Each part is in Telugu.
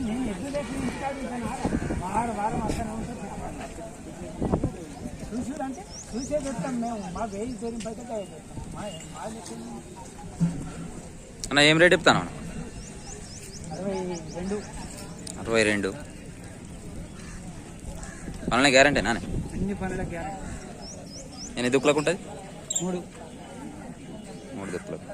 నేను ఇస్తాడు వారం వారం వస్తానే ఉంటుంది చూసారంటే చూసే చెప్తాం మేము మా మా లెక్క అన్న ఏం రేట్ చెప్తాను అన్న? అరవై రెండు అరవై రెండు పనుల గ్యారంటీ నానే? అన్ని పనుల గ్యారెంటీ ఎన్ని దుక్కులకు ఉంటుంది? మూడు. మూడు దుక్కులకు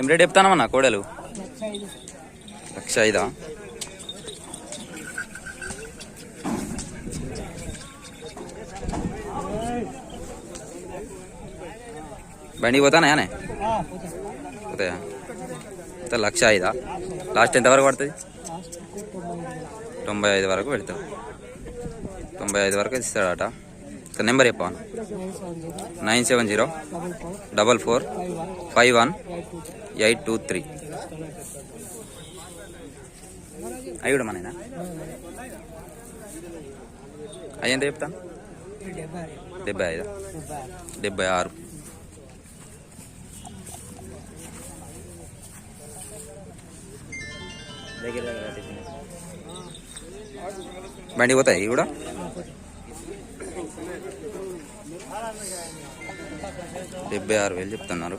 ఏం రేట్ చెప్తానమ్మా కోడలు? లక్ష ఐదు? బండికి పోతానా యానే. పోతాయా అయితే లక్ష ఐదా లాస్ట్ ఎంత వరకు పడుతుంది తొంభై ఐదు వరకు పెడతావు తొంభై ఐదు వరకు ఇస్తాడట నెంబర్ చెప్పాను nine seven zero double four five one eight two three అవి కూడా మనేనా ఎంత చెప్తాను డెబ్బై ఐదు డెబ్బై ఆరు. డెబ్బై ఆరు బండి పోతాయి ఇవి కూడా? డెబ్బై ఆరు వేలు చెప్తున్నారు.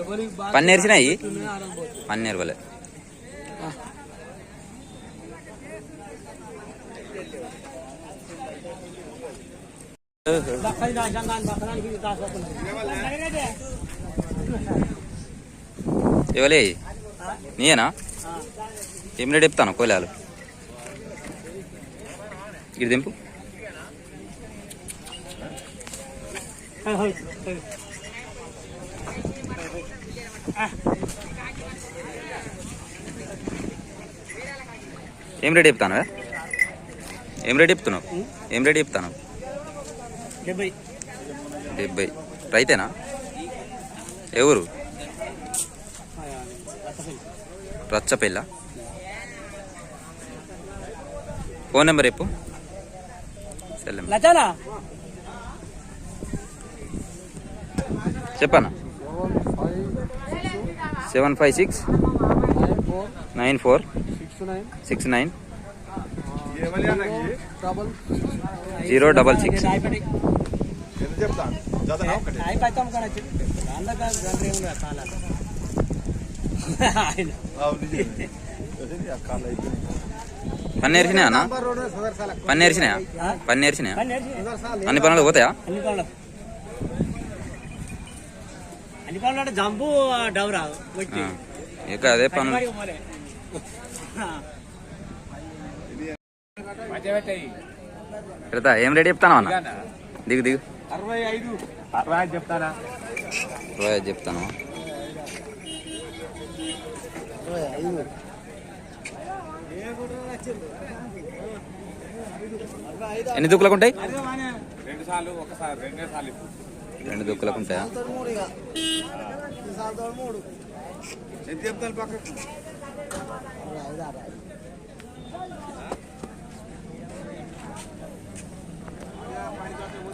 ఎవరికి బాగా వలే నేర్చినాయి ఉన్నాయో ఆరం పోతుంది. పని నేర్వలే దక్కని రాజ్యాంగాన్ని దక్కడానికి ఇది దాచుకోకుండా. ఇవ్వలే నీయేనా? ఏం రేట్ చెప్తాను కోలాలు? ఇది దింపు. ఏం రేట్ చెప్తాను ఏం రేట్ చెప్తున్నావు? ఏం రేట్ చెప్తాను డెబ్బై. రైతేనా? ఎవరు రచ్చపెల్ల. ఫోన్ నెంబర్ చెప్పు. Cell number. లచానా చెప్పనా? Seven five six. Nine four. Six nine. Zero double six రాయపడి ఎంత చెప్తాను జతనా ఒకటి రాయపడతాం కానీ అందులో గంట ఏమి చాలా ఆయన అవును నిజమే. నిజమే, ఆ కాళ్ళు అయిపోయినాయి. పని నేర్చినా అన్న పనులు పోతాయా అన్ని పనులు జంపు డౌరా. ఇక అదే పనులు పెడతా. ఏం రేట్ చెప్తాను అన్న? దిగు దిగు. అరవై ఐదు. అరవై ఐదు చెప్తానా? ఇరవై ఐదు చెప్తాను. ఎన్ని దుక్కులకు ఉంటాయి? రెండు సార్లు ఒకసారి రెండే సార్లు ఇప్పుడు రెండు దుక్కులకు ఉంటాయా? ఎంత చెప్తాను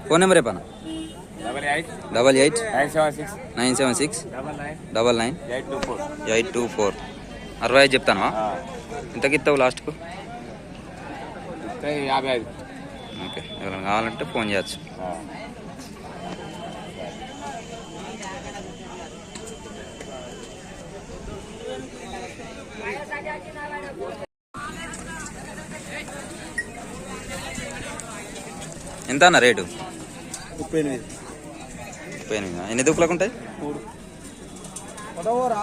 ఫోన్ నెంబర్ చెప్పాను? Double eight. Double eight. Nine seven six. Double nine. Eight two four. Eight two four. అరవై ఐదు చెప్తాను ఇంతకి ఇస్తావు లాస్ట్కు? యాభై ఐదు. ఓకే ఎవరైనా కావాలంటే ఫోన్ చేయొచ్చు. ఎంత అన్న రేటు? ముప్పై ఎనిమిది. ముప్పై ఎనిమిది ఎన్ని దూకులకు ఉంటాయి? మూడు. పదవరా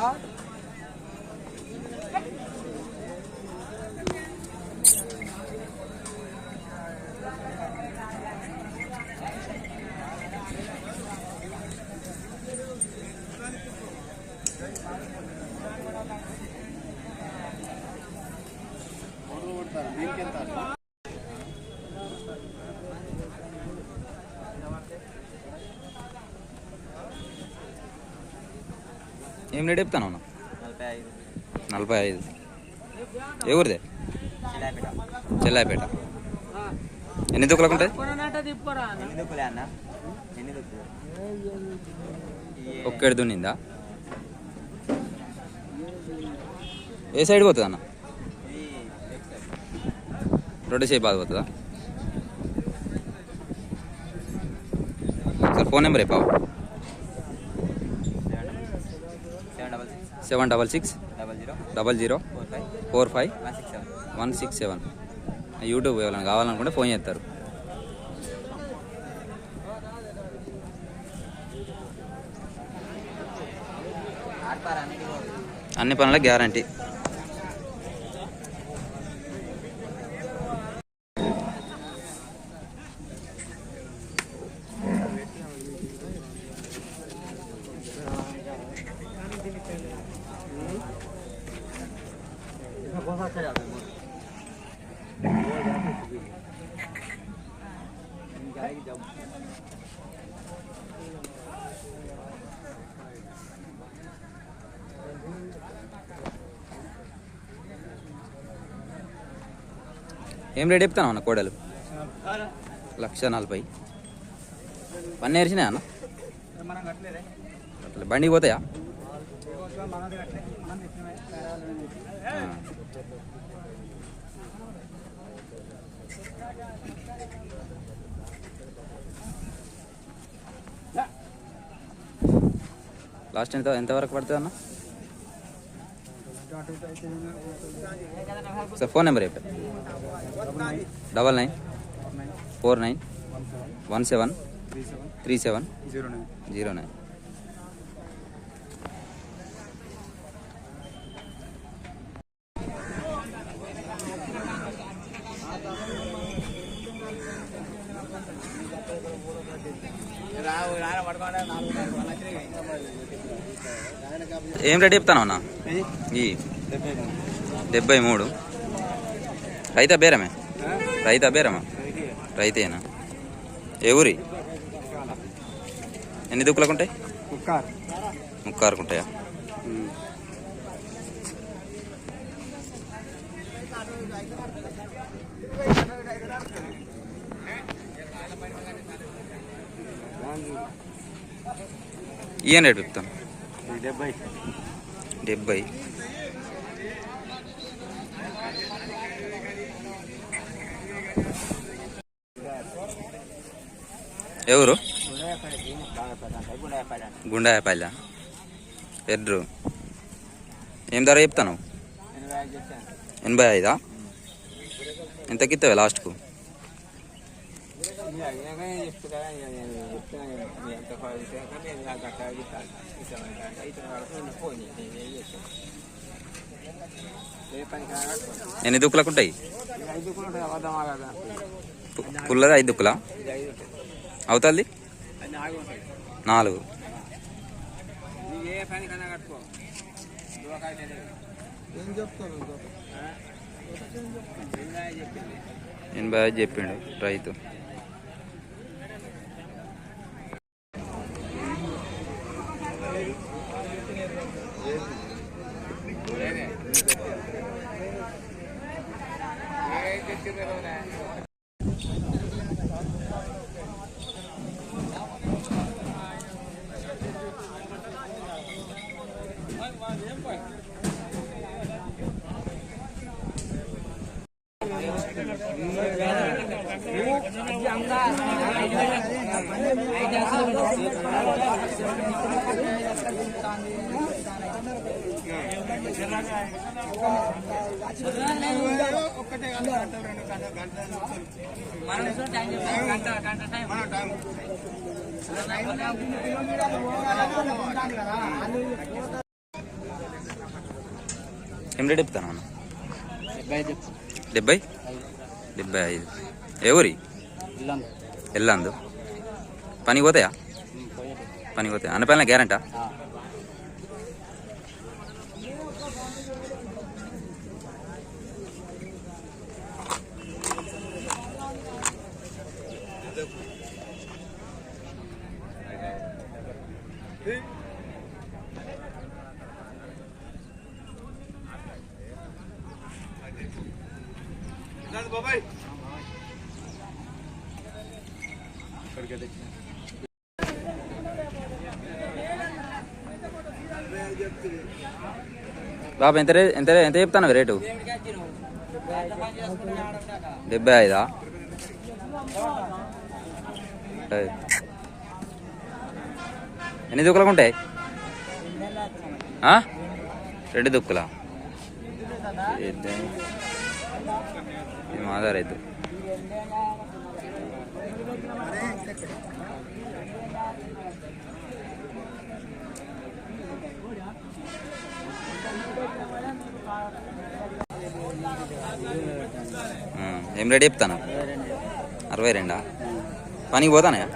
ఏం రేట్ చెప్తాను అన్న? నలభై ఐదు. ఏ ఐదు ఎవరిదే? చెల్లాయిపేట. ఎన్ని దుక్కులకు ఉంటాయి? ఒక్కడి దున్నిందా? ఏ సైడ్ పోతుంది అన్న? రెండు సేపు బాధ పోతుందా? సార్ ఫోన్ నెంబర్ ఏ seven double six seven double six double zero. Double zero. Four five. Four five. One six seven. One six seven. YouTube ఎవరైనా కావాలనుకుంటే ఫోన్ చేస్తారు. అన్ని పనుల గ్యారంటీ. ఏం రేట్ చెప్తాను అన్న కోడలు? లక్ష నలభై. పన్ను నేర్చినా అన్న? అట్లా బండికి పోతాయా? లాస్ట్ ఎంత ఎంతవరకు పడుతుంది అన్న సార్ ఫోన్ నెంబర్ చెప్పారు double nine four nine one seven three seven three seven zero nine zero nine రావు నాన్న పడుకోండి నాలుగు ఏం రేట్ చెప్తాను అన్న? ఈ డెబ్బై మూడు. రైతా బేరమే? రైతా బేరమా? రైతేనా? ఏ ఊరి? ఎన్ని దుక్కులకు ఉంటాయి ముక్కారుకు ఉంటాయా ఈయన చెప్తాను? డెబ్బై. ఎవరు? గుండాయపల్లి ఎడ్రు ఏం ధర చెప్తాను. ఎనభై ఐదా? ఎంతకి ఇస్తావే లాస్ట్కు? ఎన్ని దుక్కులకు ఉంటాయి పుల్లది ఐదు దుక్కులా అవుతుంది నాలుగు ఎనభై ఐదు చెప్పిండు రైతు లేదే ఒక్కటే గంట గంట టైం ఏం రేట్ చెప్తాను అన్న డెబ్బై? డెబ్బై ఐదు. ఎవరి? ఎల్లందు పని పోతాయా? పని పోతాయా? అన్న పైన గ్యారంటా? బాబు ఎంత రేట్ ఎంత ఎంత చెప్తాను రేటు? డెబ్బై ఐదా? ఎన్ని దుక్కులకు ఉంటాయి? ఆ? రెండు దుక్కులా? ఇది మాదా రైతు. ఏం రేట్ చెప్తాను? అరవై రెండా? పనికి పోతానయా?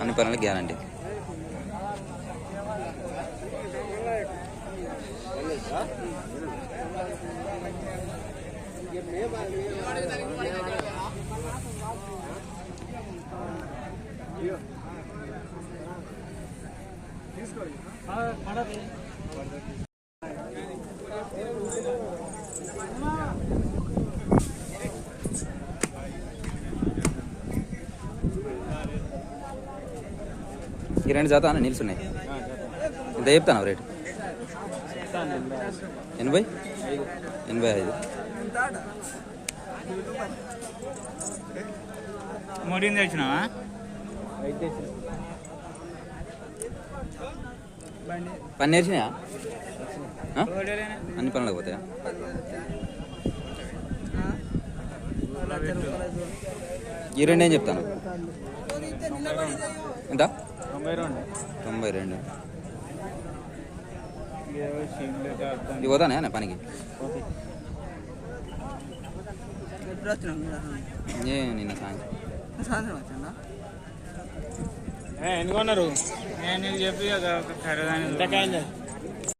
అన్ని పనులు గ్యారంటీ. ఈ రెండు జాతా నిల్చున్నాయి ఎంత చెప్తాను రేటు? ఎనభై? ఎనభై ఐదు. మూడింది పని నేర్చినాయా? అన్ని పనులకు పోతాయా? ఈ రెండు ఏం చెప్తాను? ఎంత? తొంభై రెండు. తొంభై రెండు. ఇవి పోతానే పనికి? నిన్న సాయంత్రం. ఎందుకున్నారు నేను చెప్పి ఖరీదాని